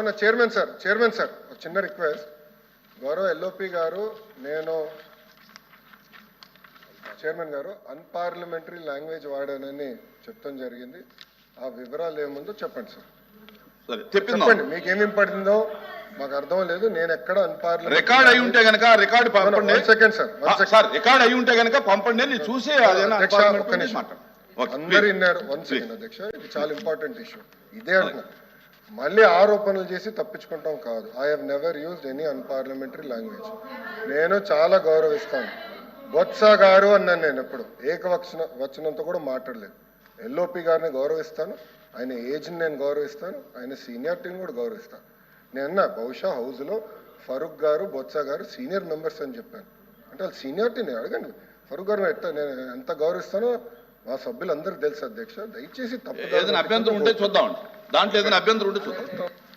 అవునా chairman sir chairman sir ఒక చిన్న రిక్వెస్ట్ గౌరవ ఎల్ఓపి గారు నేను చైర్మన్ గారు అన్పార్లమెంటరీ లాంగ్వేజ్ వాడానని చెప్తాం జరిగింది. ఆ వివరాలు ఏముందో చెప్పండి సార్ చెప్పండి మీకు ఏమి పడిందో మాకు అర్థం లేదు. నేను ఎక్కడ అన్పార్లమెంటరీ రికార్డ్ అయి ఉంటే గనక రికార్డ్ పంపండి. సెకండ్ సార్ సార్ రికార్డ్ అయి ఉంటే గనక పంపండి. నేను చూసి అధ్యక్ష, అందరు. విన్నారు వన్ సెకండ్ అధ్యక్ష. ఇది చాలా ఇంపార్టెంట్ ఇష్యూ ఇదే అంటున్నా. మళ్ళీ ఆరోపణలు చేసి తప్పించుకుంటాం కాదు. I have never used any unparliamentary language నేను చాలా గౌరవిస్తాను. బొత్స గారు అన్నాను నేను ఎప్పుడు. ఏకవచన వచనంతో కూడా మాట్లాడలేదు. ఎల్ఓపి గారిని గౌరవిస్తాను. ఆయన ఏజ్ని నేను గౌరవిస్తాను. ఆయన సీనియారిటీని కూడా గౌరవిస్తాను. నేను అన్నా బహుశా హౌస్లో ఫరూక్ గారు బొత్స గారు సీనియర్ మెంబర్స్ అని చెప్పాను. అంటే వాళ్ళు సీనియారిటీ నేను అడగండి. ఫరూక్ గారు ఎట్లా నేను ఎంత గౌరవిస్తానో మా సభ్యులందరికీ తెలుసు అధ్యక్ష. దయచేసి తప్పు అభ్యంతరం ఉంటే చూద్దామండి. దాంట్లో ఏదైనా అభ్యంతరం ఉంటే చూద్దాం.